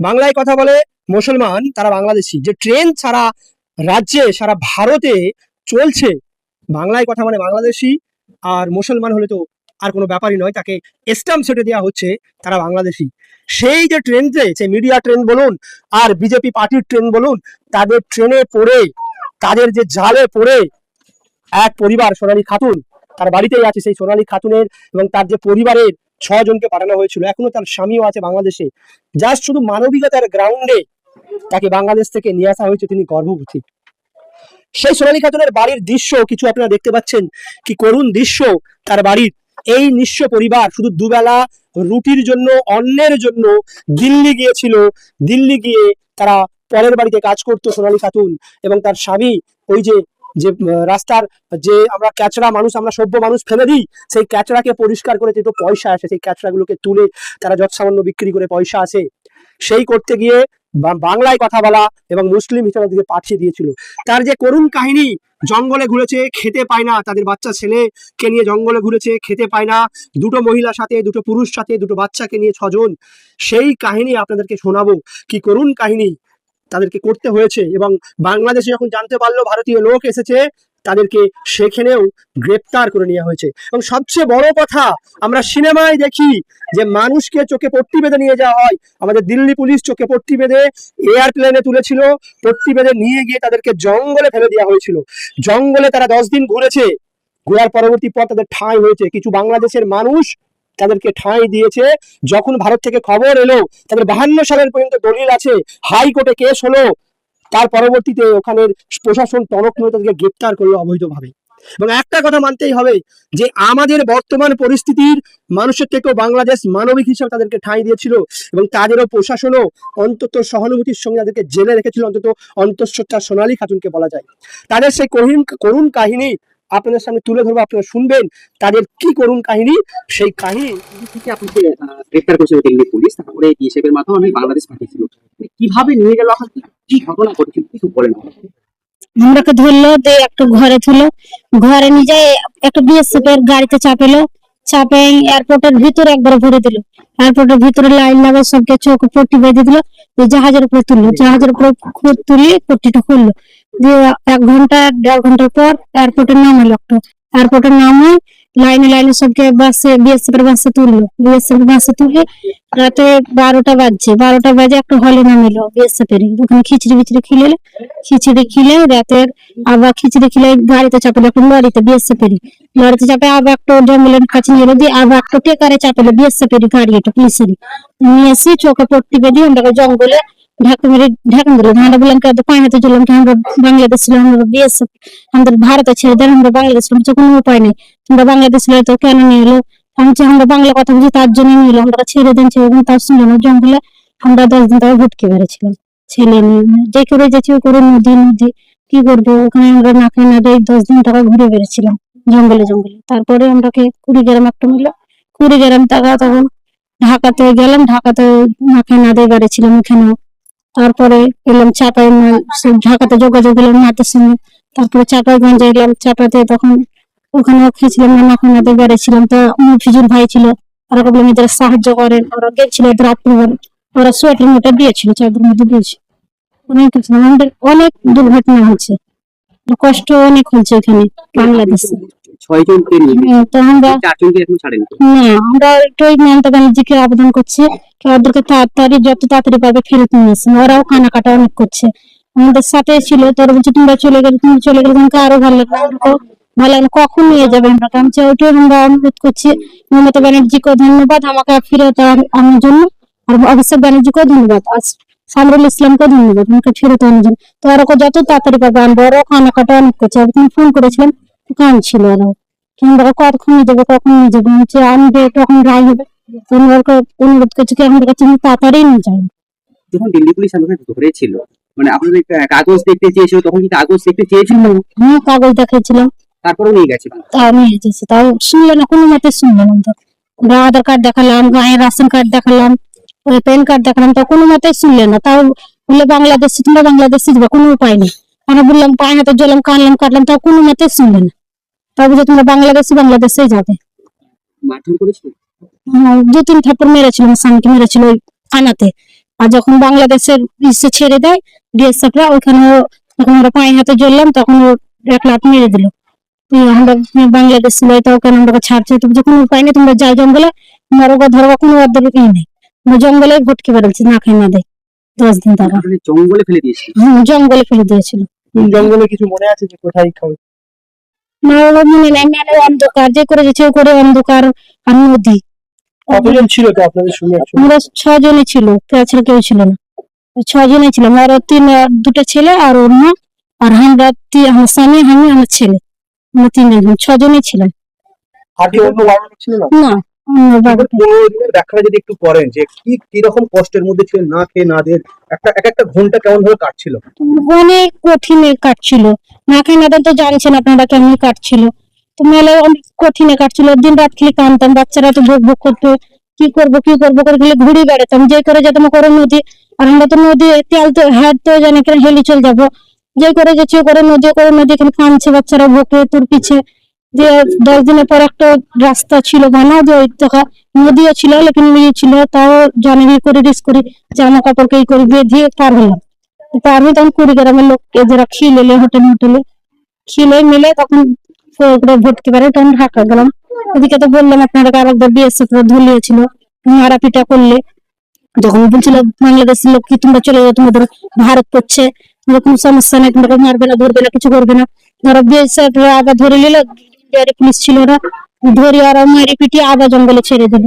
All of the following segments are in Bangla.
বাংলায় কথা বলে মুসলমান, তারা বাংলাদেশি। যে ট্রেন সারা রাজ্যে, সারা ভারতে চলছে, বাংলায় কথা মানে বাংলাদেশি আর মুসলমান হলে তো আর কোনো ব্যাপারই নয়, তাকে স্টাম্প সেটে দেওয়া হচ্ছে, তারা বাংলাদেশি। সেই যে ট্রেনতে, সেই মিডিয়া ট্রেন বলুন আর বিজেপি পার্টির ট্রেন বলুন, তাদের ট্রেনে পড়ে, তাদের যে জালে পড়ে এক পরিবার সোনালী খাতুন, তার বাড়িতেই আছে সেই সোনালী খাতুনের এবং তার যে পরিবারের ছজনকে পাঠানো হয়েছিল। এখনও তার স্বামীও আছে বাংলাদেশে। জাস্ট শুধু মানবিকতার গ্রাউন্ডে তাকে বাংলাদেশ থেকে নিয়ে আসা হয়েছে, তিনি গর্ভবতী। সেই সোনালী খাতুনের বাড়ির দৃশ্য কিছু আপনারা দেখতে পাচ্ছেন কি করুণ দৃশ্য তার বাড়ির। এই নিঃস্ব পরিবার শুধু দুবেলা রুটির জন্য অন্যের জন্য দিল্লি গিয়েছিল। দিল্লি গিয়ে তারা পরের বাড়িতে কাজ করতো সোনালী খাতুন এবং তার স্বামী ওই যে যে রাস্তার যে আমরা ক্যাচড়া মানুষ, আমরা সভ্য মানুষ ফেলে দিই, সেই ক্যাচড়াকে পরিষ্কার করে যেহেতু পয়সা আসে, সেই ক্যাচড়াগুলোকে তুলে তারা যৎ সামান্য বিক্রি করে পয়সা আসে। সেই করতে গিয়ে বাংলায় কথা বলা এবং মুসলিম হিসাবে দিকে পাঠিয়ে দিয়েছিল। তার যে করুণ কাহিনী, জঙ্গলে ঘুরেছে, খেতে পায় না তাদের বাচ্চা ছেলেকে নিয়ে জঙ্গলে ঘুরেছে, খেতে পায় না। দুটো মহিলার সাথে, দুটো পুরুষ সাথে, দুটো বাচ্চাকে নিয়ে ছজন। সেই কাহিনী আপনাদেরকে শোনাবো। কি করুণ কাহিনী। তাদেরকে করতে হয়েছে এবং বাংলাদেশে যখন জানতে পারল ভারতীয় লোক এসেছে, তাদেরকে সেখানেও গ্রেপ্তার করে নেওয়া হয়েছে। এবং সবচেয়ে বড় কথা, আমরা সিনেমায় দেখি যে মানুষকে চোখে পট্টি বেঁধে নিয়ে যাওয়া হয়। আমাদের দিল্লি পুলিশ চোখে পট্টি বেঁধে এয়ারপ্লেনে তুলেছিল, পট্টি বেঁধে নিয়ে গিয়ে তাদেরকে জঙ্গলে ফেলে দেওয়া হয়েছিল। জঙ্গলে তারা দশ দিন ঘুরেছে, ঘোরার পরবর্তী পর তাদের ঠাঁই হয়েছে। কিছু বাংলাদেশের মানুষ তাদেরকে ঠাঁই দিয়েছে। যখন ভারত থেকে খবর এলো, তাদের বাহান্ন সালের পর্যন্ত দলিল আছে, হাইকোর্টে কেস হলো। তার পরবর্তীতে ওখানের প্রশাসন টনক নড়ে তাদেরকে গ্রেপ্তার করল অবৈধভাবে। এবং একটা কথা মানতেই হবে যে, আমাদের বর্তমান পরিস্থিতির মানুষের থেকেও বাংলাদেশ মানবিক হিসাবে তাদেরকে ঠাঁই দিয়েছিল এবং তাদেরও প্রশাসনও অন্তত সহানুভূতির সঙ্গে তাদেরকে জেলে রেখেছিল, অন্তত অন্তঃসত্ত্বা সোনালী খাতুনকে বলা যায়। তাদের সেই করুণ করুণ কাহিনী আপনাদের সামনে তুলে ধরবো, আপনারা শুনবেন তাদের কি করুন কাহিনী। সেই কাহিনী থেকে আপনাকে গ্রেফতার করেছিল দিল্লি পুলিশ? তারপরে বিএসএফ এর মাধ্যমে বাংলাদেশ পাঠিয়েছিল মানে কীভাবে নিয়ে গেল কি ঘটনা ঘটেছিল কিছু বলেন আমরাকে ধরলো দিয়ে একটু ঘরে তুলো ঘরে নিয়ে যায়, একটা বিএসএফ এর গাড়িতে চাপেলো। চাপে এয়ারপোর্টের ভিতরে একবার ভরে দিল। এয়ারপোর্টের ভিতরে লাইন লাগা সবকে চোখ পট্টি বেঁধে দিল। জাহাজের উপরে তুললো। জাহাজের উপরে তুলে পট্টিটা খুললো। দিয়ে এক ঘণ্টা, দেড় ঘণ্টার পর এয়ারপোর্টের নাম হলো একটা। এয়ারপোর্টের নাম হয় লাইনে লাইনে সবকে বাসে বিএসএফ এর বাসে তুললো। বিএসএফ এর বাসে তুলে রাতে বারোটা বাজছে। বারোটা বাজে একটা হলে নামিলো বিএসএফ এর ওখানে খিচড়ি বিচড়ি খিলে, খিচড়ি খিলে রাতের আবার খিচড়ি খিলে গাড়িতে চাপলো এখন লরিতে বিএসএফ এর লরিতে চাপে আবার একটা জঙ্গলের কাছে নিয়ে এলো দিয়ে আবার একটা টেকারে চাপলো বিএসএফ এর গাড়ি এটা পুলিশেরই। নিয়ে এসে চোখে পট্টি বেঁধে আমরা জঙ্গলে ঢাকা মেরে, ঢাকা আমরা বললাম কি কি, আমরা বাংলাদেশ ছিলাম, আমরা বিএসএফ, আমাদের আমরা বাংলাদেশ ছিলাম, তো কোনো উপায় নেই। তোমরা বাংলাদেশ তো কেন নিয়ে এলো? আমি আমরা বাংলা কথা বুঝি তার জন্য নিয়ে এলো, আমরা ছেড়ে দেন ছেড়ে তার আমরা দশ দিন বেড়েছিলাম ছেলে নিয়ে, যে করে যাচ্ছি ও করে, নদী নদী, কি করব? ওখানে আমরা না খাই না দশ দিন টাকা ঘুরে বেড়েছিলাম জঙ্গলে জঙ্গলে। তারপরে আমরাকে কুড়িগ্রাম একটা মিললো কুড়িগ্রাম টাকা তখন ঢাকাতে গেলাম ঢাকাতে খাই না দিয়ে বেড়েছিলাম ওখানে তারপরে এলাম চাপাই ঢাকাতে যোগাযোগ এলাম মাতের সঙ্গে। তারপরে চাপাইগঞ্জে এলাম চাপাতে তখন ওখানে খেয়েছিলাম না খাই না বেড়েছিলাম তো মফিজুল ভাই ছিল ওরা বললাম এদের সাহায্য করেন, ওরা গেছিল এদের ওরা সোয়েটার মোটা দিয়েছিল চাদর মধ্যে দিয়েছিল অনেক আমাদের অনেক দুর্ঘটনা হয়েছে। কষ্ট অনেক হয়েছে এখানে, বাংলাদেশে। ছয় জনকে নিয়ে তো আমরা চারজনকে এখন ছাড়েন না আমরা একটু মমতা ব্যানার্জিকে আবেদন করছি। ওদেরকে তাড়াতাড়ি যত তাড়াতাড়ি পারবে ফেরত ওরাও কানা কাটা অনেক করছে। আমাদের সাথে ছিল তোর বলছে তোমরা চলে গেলে তুমি চলে গেলে তোমাকে আরও ভালো লাগবে। ভালো লাগবে কখন নিয়ে যাবে আমরা? আমি ওইটাই আমরা অনুরোধ করছি। মমতা ব্যানার্জিকে ধন্যবাদ আমাকে ফেরত আন- আনার জন্য। আর অভিষেক ব্যানার্জিকেও ধন্যবাদ সামরুল ইসলামকেও ধন্যবাদ আমাকে ফেরত আনার জন্য। তো ওরা যত তাড়াতাড়ি পাবে আনব ওরাও কানা কাটা অনেক করছে। আমি তুমি ফোন করেছিলাম কাঁদছিল ওরাও। তোমরা নিয়ে যাবে কখন নিয়ে যাবে হচ্ছে আনবে তখন রায় হবে তোমরা অনুরোধ করছি কি আমাদের কাছে তাড়াতাড়ি নিয়ে যখন দিল্লি পুলিশ ধরেছিল মানে আপনাদের কাগজ দেখতে চেয়েছিল তখন কি কাগজ দেখতে চেয়েছিল আমি কাগজ তারপরেও নিয়ে গেছে তাও নিয়ে যেতেছে তাও শুনলে না কোনো মতে শুনলে না। আমরা আধার কার্ড দেখালাম গায়ের রাশন কার্ড দেখালাম প্যান কার্ড দেখালাম তা কোনো মতে শুনলে না। তাও বললে বাংলাদেশে তোমরা বাংলাদেশে যাবে কোনো উপায় নেই। আমরা বললাম পায়ে হাতে জলাম কানলাম কাটলাম তাও কোনো মতে শুনলে না। তাও বুঝে তোমরা বাংলাদেশে বাংলাদেশে যাবে। হ্যাঁ, দু তিন থাপ্পড় মেরেছিল স্বামীকে মেরেছিল ওই আনাতে আর যখন বাংলাদেশের ইসে ছেড়ে দেয় বিএসএফরা ওইখানে তখন আমরা পায়ে হাতে জ্বললাম তখন ও এক লাখ মেরে দিল। আমরা বাংলাদেশ ছিল তাও কেন আমরা ছাড়ছে তুমি যখন পাইনি তোমরা যাই জঙ্গলে। মরগা ধরবা কোনো ওদের ই নেই। জঙ্গলে ভটকে বেড়াচ্ছি না খাই না দেয়। দশ দিন তারা। জঙ্গলে ফেলে দিয়েছিল। হম জঙ্গলে ফেলে দিয়েছিল। জঙ্গলে কিছু মনে আছে যে কোথায় খাবে? ওরা মনে অন্ধকার যে করে যেছে করে অন্ধকার আর নদী কতজন ছিল তো আপনাদের সঙ্গে আমরা ছজনই ছিল তাছাড়া কেউ ছিল না। ছজনই ছিলাম আর তিন দুটো ছেলে আর ওর মা আর আমরা তি- আমার স্বামী আমি আমার ছেলে। আমরা তিনজন ছজনই ছিলাম। আর কেউ না। ব্যাখ্যাটা যদি একটু করেন যে কি কীরকম কষ্টের মধ্যে ছিলেন না খেয়ে না দিয়ে একটা এক একটা ঘণ্টা কেমন ভাবে কাটছিল? অনেক কঠিনে কাটছিল। না খাই না তো জানছেন আপনারা কেমন কাটছিল। তো মেলে অনেক কঠিনে কাটছিল। দিন রাত খালি কানতাম বাচ্চারা তো ভোগ ভোগ করতো। কি করব কি করব করে খালি ঘুরে বেড়াতাম। যে করে যেতাম করে নদী আর আমরা তো নদী তেল তো হ্যাঁ তো জানি কেন হেলি চলে যাব। যে করে যাচ্ছি করে নদী করে নদী এখানে কানছে বাচ্চারা ভোকে তোর পিছে। যে দশ দিনের পর একটা রাস্তা ছিল বানা যে ওই টাকা নদীও ছিল, লেকিন ইয়ে ছিল, তাও জানি করে রিস্ক করে জামা কাপড়কে ই করে বেঁধে পার হলাম। তো আমি তখন কুড়িগ্রামের লোক যারা খিলেলে, হোটেল হোটেলে খিলে মিলে তখন ভর্তি করে তখন ঢাকা গেলাম। ওদিকে তো বললাম আপনারা আরেকবার বিএসএফ ধুলিয়েছিল মারা পিটা করলে। যখন বলছিল, বাংলাদেশের লোক কি তোমরা চলে যাও, তোমাদের ভারত করছে কোনো সমস্যা নেই, তোমরা মারবে না, ধরবে না, কিছু করবে না। ধরো বিএসএফ আবার ধরে নিল ইন্ডিয়ার পুলিশ ওরা ধরে আর মারি পিটিয়ে আবার জঙ্গলে ছেড়ে দিল।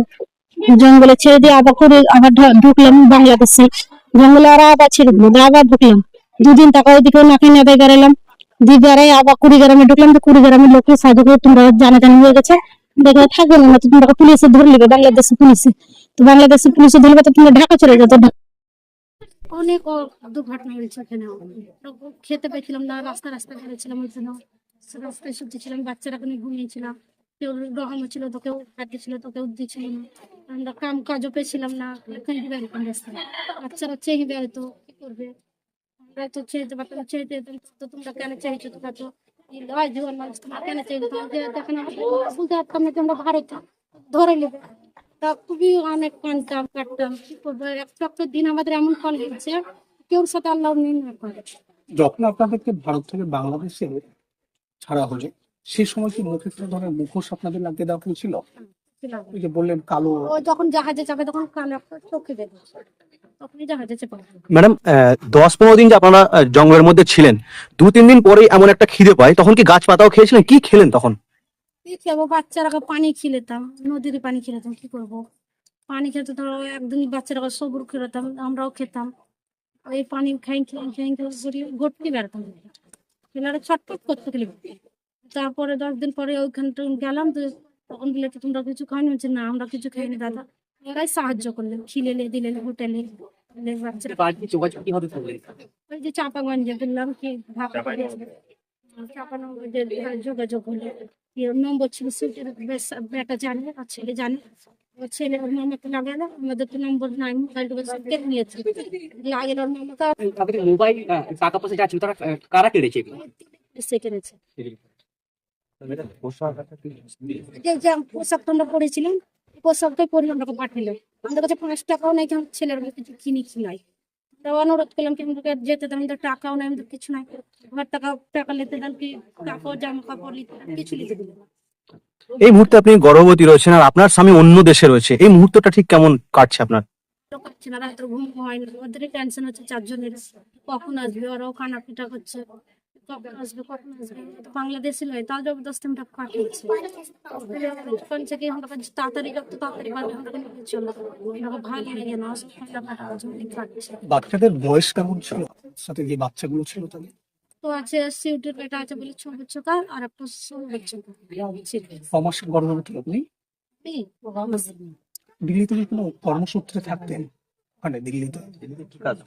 জঙ্গলে ছেড়ে দিয়ে আবার করে আবার ঢুকলাম বাংলাদেশে। জঙ্গলে আর আবার ছেড়ে দিল আবার ঢুকলাম। দুদিন টাকা ওইদিকে নাকি নেবে বেড়ালাম। দিয়ে বেড়াই আবার কুড়িগ্রামে ঢুকলাম। তো কুড়িগ্রামের লোকের সাহায্য করে তোমরা জানা জানি হয়ে গেছে। দেখে থাকবে না তো তোমরা পুলিশে ধরে নিবে বাংলাদেশের পুলিশে। তো বাংলাদেশের পুলিশে ধরবে তো তোমরা ঢাকা চলে যেত অনেক দুর্ঘটনা হয়েছে এখানে খেতে পেয়েছিলাম না, রাস্তা রাস্তা বেড়েছিলাম ওই জন্য। রাস্তায় শুনতেছিলাম বাচ্চারা কোনো ঘুমিয়েছিলাম কেউ রহম ছিল তো কেউ খাদ্য ছিল তো কেউ না। আমরা কাম কাজও পেয়েছিলাম না বাচ্চারা চেয়ে কি করবে? আমরা তো চেয়ে চেয়ে তো তোমরা কেন চাইছো তোমরা তো ধরে নেবে। তা খুবই কাটতাম, কি করব? একটা একটা দিন আমাদের এমন ফল হচ্ছে, কেউ সাথে আল্লাহ নির্ণয় করে। যখন আপনাদেরকে ভারত থেকে বাংলাদেশে ছাড়া হলো সেই সময় কি মুখে কোনো ধরনের মুখোশ আপনাদের লাগিয়ে দেওয়া হয়েছিল ওই যে বললেন কালো ও যখন জাহাজে চাপে তখন কালো একটা চোখে চেপে ম্যাডাম দশ পনেরো দিন যে আপনারা জঙ্গলের মধ্যে ছিলেন দু তিন দিন পরেই এমন একটা খিদে পায় তখন কি গাছ পাতাও খেয়েছিলেন? কি খেলেন তখন? কি খাব বাচ্চারা পানি খেলেতাম নদীর পানি খেলেতাম কি করব? পানি খেতে ধরো একদিন বাচ্চারা সবুর খেলাতাম আমরাও খেতাম। ওই পানি খাই খাই খাই খাই বেড়াতাম। ছেলেরা ছটফট করতে গেলে। তারপরে দশ দিন পরে ওইখানে গেলাম তো তখন বলে তোমরা কিছু খাওনি? বলছে না আমরা কিছু খাইনি দাদা। ওরাই সাহায্য করলেন খিলেলে দিলেন হোটেলে। ওই যে চাপাগঞ্জে বললাম কি ভাবা যোগাযোগ হলো। নম্বর ছিল সুইটের বেটা জানে আর ছেলে জানে। ছেলে ওর মামাকে লাগালো আমাদের তো নম্বর নাই মোবাইল টোবাইল সব কেটে নিয়েছে। লাগিয়ে ওর মামাকে তাদের মোবাইল টাকা পয়সা যা ছিল তারা কারা কেড়েছে এগুলো? কেড়েছে। যে যে পোশাক আমরা পরেছিলাম পোশাকটাই পরে আমরা পাঠালো। আমাদের কাছে পাঁচ টাকাও নাই কেমন ছেলের কিছু কিনি কি নাই। তা অনুরোধ করলাম কি আমাদেরকে যেতে দেন আমাদের টাকাও নাই আমাদের কিছু নাই। ঘর টাকা টাকা নিতে দেন কি কাপড় জামা কাপড় নিতে কিছু নিতে দিল না। এই মুহূর্তে আপনি গর্ভবতী রয়েছেন আর আপনার স্বামী অন্য দেশে রয়েছে। এই মুহূর্তটা ঠিক কেমন কাটছে আপনার? পাচ্ছে না রাত্রে ঘুম হয় না ওদেরই টেনশন হচ্ছে চারজনের। কখন আসবে? ওরাও কানা করছে। কখন আসবে? কখন আসবে? বাংলাদেশি নয় তাও জবরদস্তি আমরা পাঠিয়েছি ওখান থেকে আমরা তাড়াতাড়ি যত আমরা ভালো লাগে না বাচ্চাদের বয়স কেমন ছিল? সাথে যে বাচ্চাগুলো ছিল তাদের? তো আছে সিউটের বেটা আছে বলে ছ বছর আর একটা ষোলো বছর গর্ভবতী আপনি দিল্লিতে কোনো কর্মসূত্রে থাকতেন? মানে দিল্লিতে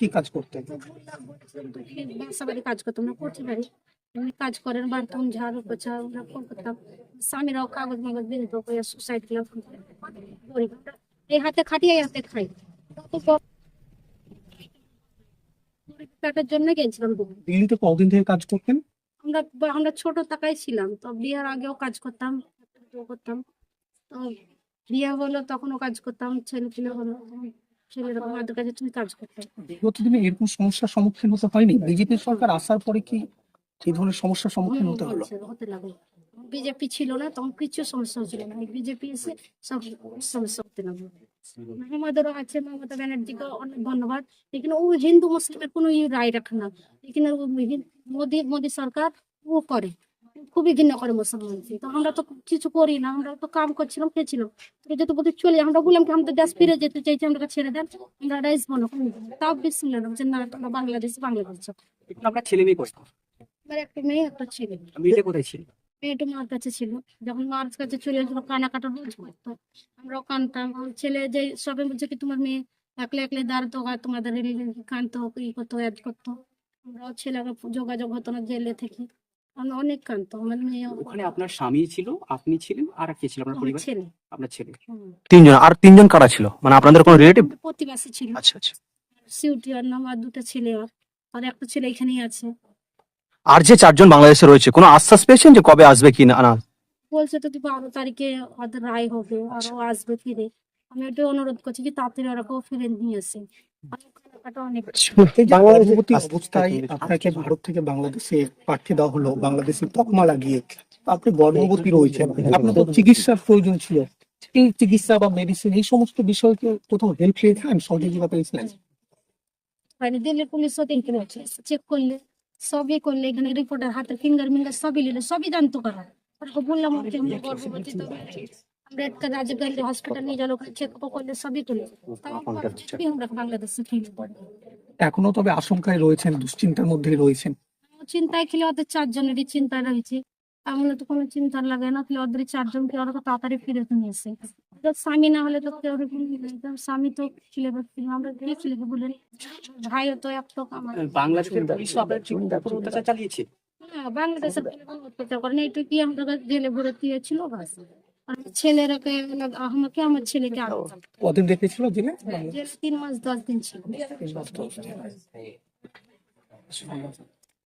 কি কাজ করতেন? বাসা কাজ করতাম না করতে পারি এমনি কাজ করেন বাড়তাম ঝাড়ু পোছা ওরা ফোন করতাম। স্বামীরাও কাগজ মাগজ দিয়ে দিত সুসাইড ক্লাব এই হাতে খাটিয়ে হাতে খাই পেটের জন্য গেছিলাম। দিল্লিতে কতদিন থেকে কাজ করতেন? আমরা আমরা ছোট টাকায় ছিলাম তো বিয়ের আগেও কাজ করতাম করতাম। তো বিয়ে হলো তখনও কাজ করতাম ছেলে ছেলে হলো আমাদের কাছে তুমি কাজ করতে বিগত দিনে এরকম সমস্যার সম্মুখীন হতে হয়নি? বিজেপি সরকার আসার পরে কি এই ধরনের সমস্যার সম্মুখীন হতে হলো? হতে লাগল। বিজেপি ছিল না তখন কিছু সমস্যা হচ্ছিল না। বিজেপি এসে সব সমস্যা হতে লাগল। আছে মমতা ব্যানার্জিকে অনেক ধন্যবাদ। লেকিন ও হিন্দু মুসলিমের কোনো রায় রাখে না। লেকিন সরকার ও করে। খুবই করে তো আমরা তো কিছু করি না আমরা তো কাম করছিলাম খেয়েছিলাম। যেহেতু বলতে চলে আমরা বললাম কি আমাদের দেশ ফিরে যেতে চাইছি আমরা ছেড়ে দেন আমরা রাইস বনো তাও বেশি না যে না তোমরা বাংলাদেশ বাংলাদেশ আমরা ছেলে মেয়ে একটা মেয়ে একটা ছেলে। কোথায় ছিল মেয়েটা মার কাছে ছিল। যখন মার কাছে চলে আসলো কানাকাটা রোজ করতো আমরাও কানতাম ছেলে যে সবে বলছে কি তোমার মেয়ে একলে একলে দাঁড়াতো হয় তোমাদের কানতো ই করতো অ্যাড করতো। আমরাও ছেলেকে যোগাযোগ হতো না জেলে থেকে। আমরা অনেক কানতো আমার মেয়ে ওখানে আপনার স্বামী ছিল আপনি ছিলেন আর কে ছিল? আপনার পরিবার? ছেলে। আপনার ছেলে। তিনজন। আর তিনজন কারা ছিল? মানে আপনাদের কোনো রিলেটিভ প্রতিবাসী ছিল। আচ্ছা আচ্ছা। সিউটি আর নাম আর দুটো ছেলে আর আর একটা ছেলে এখানেই আছে। আর যে চারজন বাংলাদেশে রয়েছে কোনো আশ্বাস পেয়েছেন যে কবে আসবে কি না? বলছে তো কি বারো তারিখে ওদের রায় হবে আরও আসবে ফিরে। আমি ওটা অনুরোধ করছি যে তাড়াতাড়ি ওরাকেও ফিরে নিয়ে আসে। অবস্থায় আপনাকে ভারত থেকে বাংলাদেশে পাঠিয়ে দেওয়া হলো বাংলাদেশে তকমা লাগিয়ে। আপনি গর্ভবতী রয়েছেন। আপনার চিকিৎসার প্রয়োজন ছিল। এই চিকিৎসা বা মেডিসিন এই সমস্ত বিষয়কে কোথাও হেল্প পেয়েছিলেন সহযোগিতা পেয়েছিলেন মানে দিল্লির পুলিশও চেক করলে সবই করলে এখানে রিপোর্টার হাতে ফিঙ্গার মিঙ্গার সবই নিলে সবই জানতো করা? বললাম আমরা গর্ভবতী তো আমরা রাজীব গান্ধী হসপিটাল নিয়ে গেল ওখানে চেক করলে সবই করলে। তাও আমরা বাংলাদেশে ফিরে এখনও তবে আশঙ্কায় রয়েছেন দুশ্চিন্তার মধ্যেই রয়েছেন। চিন্তায় খেলে ওদের চারজনেরই চিন্তা রয়েছে। তো কোনো চিন্তা লাগে না খেলে ওদের চারজনকে ওরা তাড়াতাড়ি ফিরে নিয়ে এসে স্বামী না হলে তো কেউ স্বামী তো ছেলে আমরা কি ছেলে বলেন? ভাইও তো একটা আমার। বাংলাদেশের পুলিশ আপনার জীবন অত্যাচার চালিয়েছে। হ্যাঁ, বাংলাদেশের অত্যাচার করেনি একটু কি আমরা জেলে ভর্তি হয়েছিল বাস। আর আমার ছেলেরাকে আমাকে আমার ছেলেকে কদিন জেলে? জেলে তিন মাস দশ দিন ছিল।